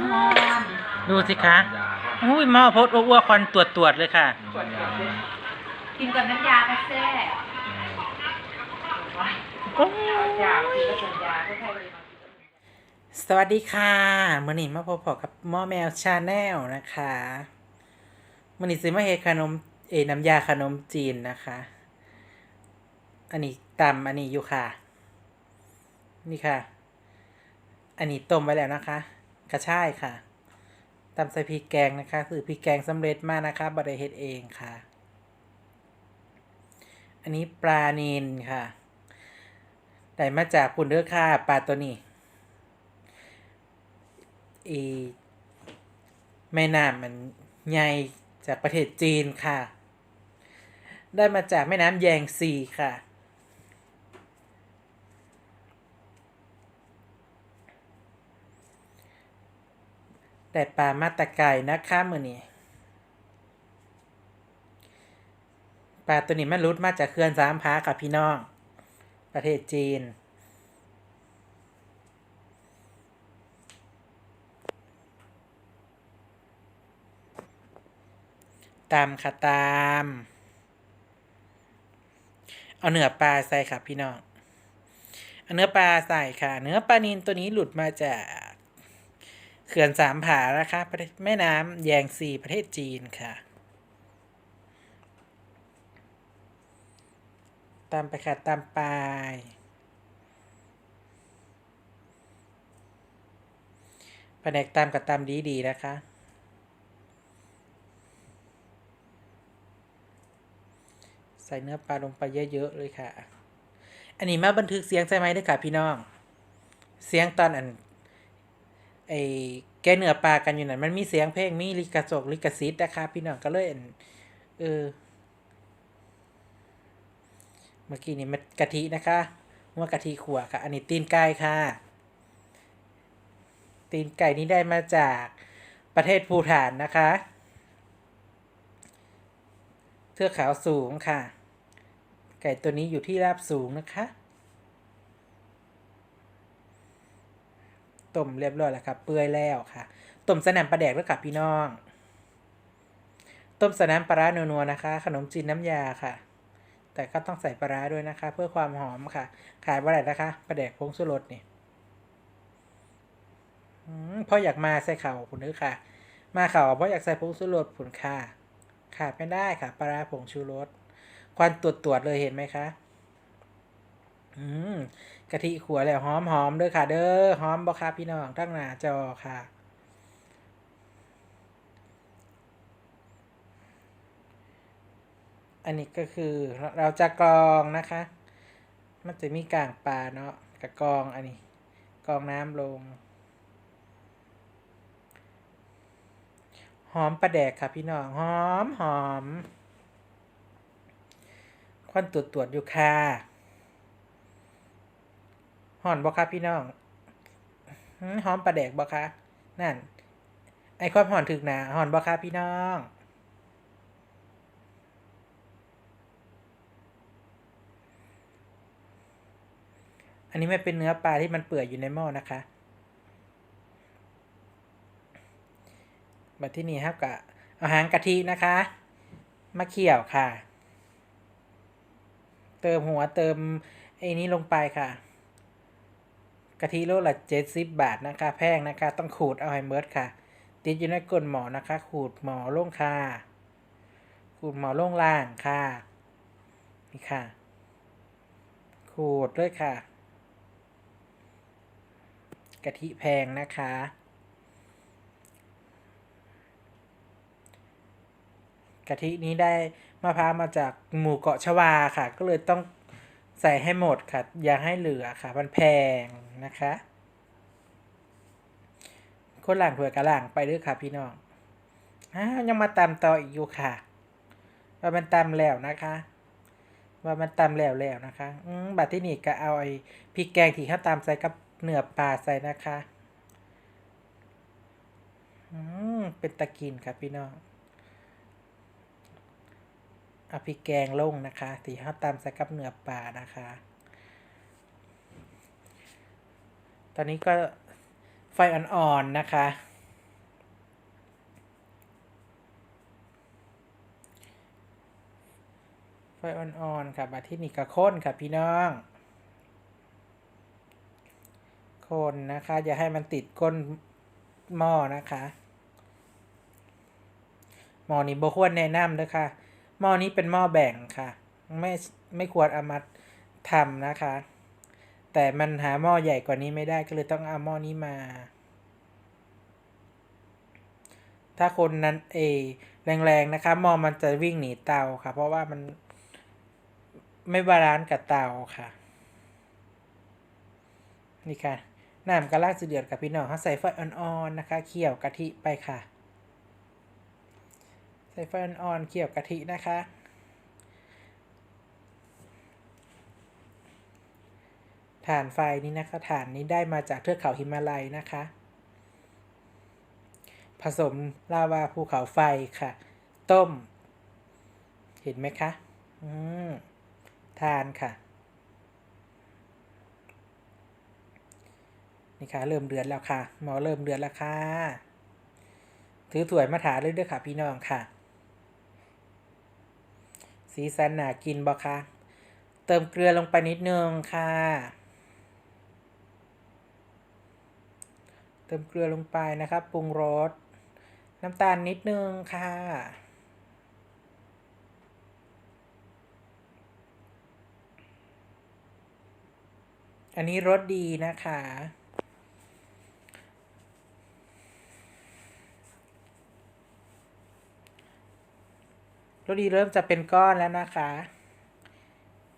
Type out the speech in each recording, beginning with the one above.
มันหอนดูสิคะ อุ้ยหม้อพดอ้วกๆควันตรวจตรวจๆเลยค่ะกินกับน้ำยากระแซ่ยากินกับน้ำยาก็ใช่เลยสวัสดีค่ะมื่อนี้มาพบกับหม้อแมวชาแนลนะคะมื่อนี้ซื้อมาเฮ็ดขนมเอยน้ำยาขนมจีนนะคะ อันนี้ตำอันนี้อยู่ค่ะ นี่ค่ะ อันนี้ต้มไว้แล้วนะคะ กระชายค่ะตำใส่พริกแกงนะคะ คือพริกแกงสำเร็จมานะคะบริเฮ็ดเองค่ะ อันนี้ปลาเนนค่ะได้มาจากปุ่นเด้อค่ะปลาตัวนี้อีแม่น้ำมันใหญ่จากประเทศจีนค่ะ ได้มาจากแม่น้ำแยงซีค่ะ แต่ปลามาตะไก่นะคะมือนี้ปลาตัวนี้มันรุดมาจากเขื่อนสามพากับพี่น้อง ประเทศจีน ตามค่ะตาม เอาเนื้อปลาใส่ค่ะพี่น้องเอาเนื้อปลาใส่ค่ะ เนื้อปลานินตัวนี้หลุดมาจาก เขื่อนสามผานะคะประเทศแม่น้ำแยงซีประเทศจีนค่ะ ตามไปค่ะ ตามไปแผนกตามกับตามดีๆนะคะ ใส่เนื้อปลาลงไปเยอะ ๆ เลยค่ะ อันนี้มาบันทึกเสียงใช่ไหมด้วยค่ะพี่น้อง เสียงตอนอัน ไอ้แกเนื้อปลากันอยู่นั่นมันมีเสียงเพลงมีลิกสกลิกซิตนะคะพี่น้องก็เลยอันเออเมื่อกี้นี่มันกะทินะคะหัว่ากะทิขัวค่ะ อันนี้ตีนไก่ค่ะ ตีนไก่นี้ได้มาจากประเทศภูฐานนะคะ เทือกเขาสูงค่ะ ไก่ตัวนี้อยู่ที่ราบสูงนะคะ ต้มเรียบร้อยแล้วครับเปื่อยแล้วค่ะต้มสนามปลาแดกแล้วกับพี่น้อง ต้มสนามปลาร้านัวๆนะคะ ขนมจีนน้ำยาค่ะ แต่ก็ต้องใส่ปลาร้าด้วยนะคะ เพื่อความหอมค่ะ ขายว่าไรนะคะปลาแดกพงสุรสนี่พ่ออยากมาใส่เข่าผุนนึกค่ะ มาเข่าเพราะอยากใส่พงสุรสผุนค่ะขาดไม่ได้ค่ะปลาร้าผงชูรสควันตรวจตรวจๆเลยเห็นไหมคะ กะทิขัวแล้วหอมหอมเด้อค่ะ เด้อหอมบ่ค่ะพี่น้องตั้งหน้าจอค่ะอันนี้ก็คือเราจะกรองนะคะ มันจะมีกลางปลาเนาะกระกรองอันนี้กรองน้ำลง หอมปลาแดกค่ะพี่น้องหอมหอมควันตรวจตรวจอยู่ค่ะ หอนบ่คะพี่น้องหอมปลาแดกบ่คะนั่น ไอความหอนถึกหนาหอนบ่คะพี่น้องอันนี้ไม่เป็นเนื้อปลาที่มันเปื่อยอยู่ในหม้อนะคะ แบบที่นี่ครับกับเอาหางกะทินะคะ มาเคี่ยวค่ะ เติมหัวเติมไอ้นี้ลงไปค่ะ กะทิโลละเจ็ดสิบบาทนะคะ แพงนะคะ ต้องขูดเอาให้เมิดค่ะ ติดอยู่ในก้นหมอนะคะ ขูดหมอลงค่ะ ขูดหมอลงล่างค่ะ นี่ค่ะ ขูดด้วยค่ะ กะทิแพงนะคะกะทินี้ได้มะพร้าวมาจากหมู่เกาะชวาค่ะ ก็เลยต้องใส่ให้หมดค่ะ อย่าให้เหลือค่ะ มันแพง นะคะ คนหลังถวยกระหลังไปด้วยค่ะพี่น้องอ้าวยังมาตำต่ออีกอยู่ค่ะ ว่ามันตำแล้วนะคะ ว่ามันตำแล้วแล้วนะคะ อืมบัดที่นี่ก็เอาไอ้พริกแกงที่เขาตำใส่กับเนื้อปลาใส่นะคะอืมเป็นตะกินครับพี่น้องเอาพริกแกงลงนะคะที่เขาตำใส่กับเนื้อปลานะคะ ตอนนี้ก็ไฟอ่อนๆนะคะ ไฟอ่อนๆค่ะมาที่นี่กรค้นค่ะพี่น้องคนนะคะ อย่าให้มันติดก้นหม้อนะคะหม้อนี้บควรแนะนำด้วยค่ะหม้อนี้เป็นหม้อแบ่งค่ะ ไม่ไม่ควรเอามาทำนะคะ แต่มันหาหม้อใหญ่กว่านี้ไม่ได้ก็เลยต้องเอาหม้อนี้มา ถ้าคนนั้นเอแรงๆนะคะหม้อมันจะวิ่งหนีเตาค่ะ เพราะว่ามันไม่บาลานซ์กับเตาค่ะ นี่ค่ะน้ำกระลากสุดเดือดกับพี่น้องเขาใส่ไฟอ่อนๆนะคะ เคี่ยวกะทิไปค่ะ ใส่ไฟอ่อนๆเคี่ยวกะทินะคะ ฐานไฟนี้นะคะฐานนี้ได้มาจากเทือกเขาหิมาลัยนะคะ ผสมลาวาภูเขาไฟค่ะ ต้ม เห็นไหมคะอืมทานค่ะนี่ค่ะเริ่มเดือดแล้วค่ะ หมอเริ่มเดือดแล้วค่ะ ถือถ้วยมาถาเลยด้วยค่ะ พี่น้องค่ะ สีสันหนากินบ่คะเติมเกลือลงไปนิดนึงค่ะ ติมเกลือลงไปนะครับปรุงรสน้ำตาลนิดนึงค่ะ อันนี้รสดีนะคะ รสดีเริ่มจะเป็นก้อนแล้วนะคะ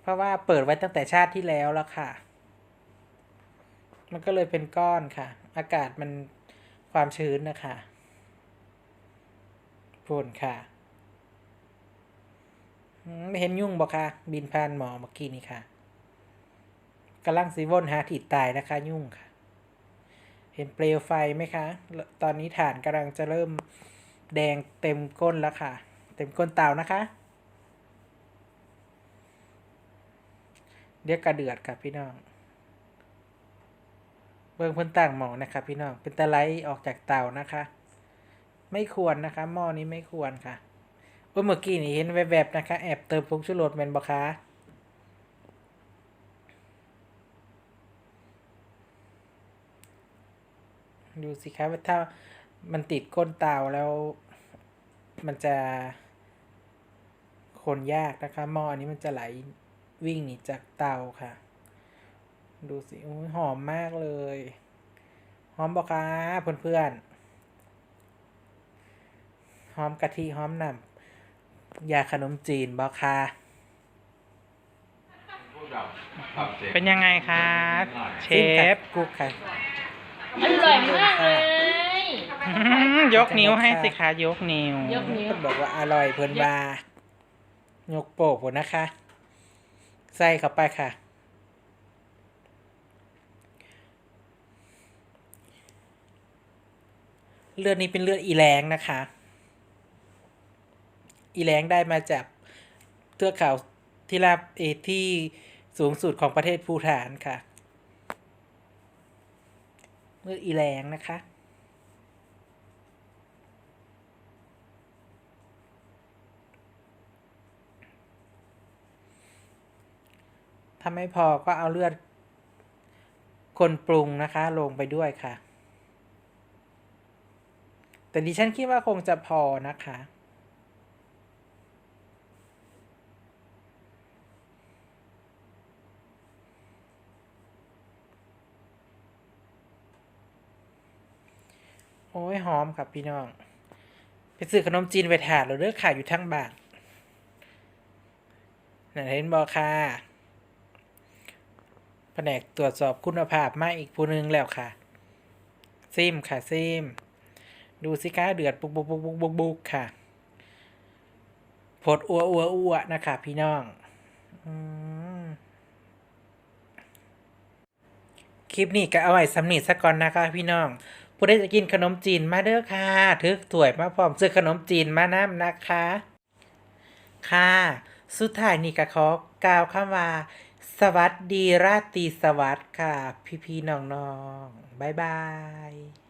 เพราะว่าเปิดไว้ตั้งแต่ชาติที่แล้วแล้วค่ะ มันก็เลยเป็นก้อนค่ะ อากาศมันความชื้นนะคะฝุ่นค่ะ ไม่เห็นยุ่งบอกค่ะ บินผ่านหมอเมื่อกี้นี่ค่ะกำลังสีวนหาถีดตายนะคะ ยุ่งค่ะ เห็นเปลวไฟไหมคะ ตอนนี้ฐานกำลังจะเริ่มแดงเต็มก้นแล้วค่ะ เต็มก้นเตานะคะ เดี๋ยวกระเดือดค่ะพี่น้อง บิ่งเพิ่นตั้งหม้อนะครับพี่น้องเป็นตะไลออกจากเตานะคะ ไม่ควรนะคะหม้อนี้ไม่ควรค่ะเมื่อกี้นี่เห็นแวบๆนะคะแอบเติมผงชูรสแมนบ่คะดูสิคะว่าถ้ามันติดก้นเตาแล้ว มันจะ คนยากนะคะหม้ออันนี้มันจะไหลวิ่งหนีจากเตาค่ะ ดูสิอุ๊ยหอมมากเลย หอมบอกคะเพื่อนๆ หอมกะทิหอมน้ำยาขนมจีนบอกคะเป็นยังไงคะเชฟกุ๊กค่ะอร่อยมากเลยยกนิ้วให้สิคะยกนิ้ว ยกนิ้วเพิ่นบอกว่าอร่อยเพิ่นบายกโปกผลนะคะ ใส่เข้าไปค่ะ เลือดนี้เป็นเลือดอีแรงนะคะ อีแรงได้มาจากเทือกเขาที่ราบเอที่สูงสุดของประเทศภูฐานค่ะ เลือดอีแรงนะคะถ้าไม่พอก็เอาเลือดคนปรุงนะคะ ลงไปด้วยค่ะ แต่ดิฉันคิดว่าคงจะพอนะคะ โอ้ยหอมครับพี่น้อง ไปซื้อขนมจีนไปถาดเราเลือกขายอยู่ทั้งบาทนั่นเห็นบอค่ะแผนกตรวจสอบคุณภาพมาอีกผู้หนึงแล้วค่ะ ซิมค่ะซิม ดูสิคะเดือดบุกบุกบุกบุกบุกบุกค่ะผดอัวอัวอัวนะคะพี่น้องอคลิปนี้ก็เอาไว้สำนีสักก่อนนะคะ พี่น้อง ผู้ใดจะกินขนมจีนมาเด้อค่ะถือถ้วยมาพร้อมซื้อขนมจีนมาน้ำนะคะ ค่ะ สุดท้ายนี่ก็ขอกล่าวคำว่า สวัสดีราตรีสวัสดิ์ค่ะ พี่ๆน้องๆบ๊ายบาย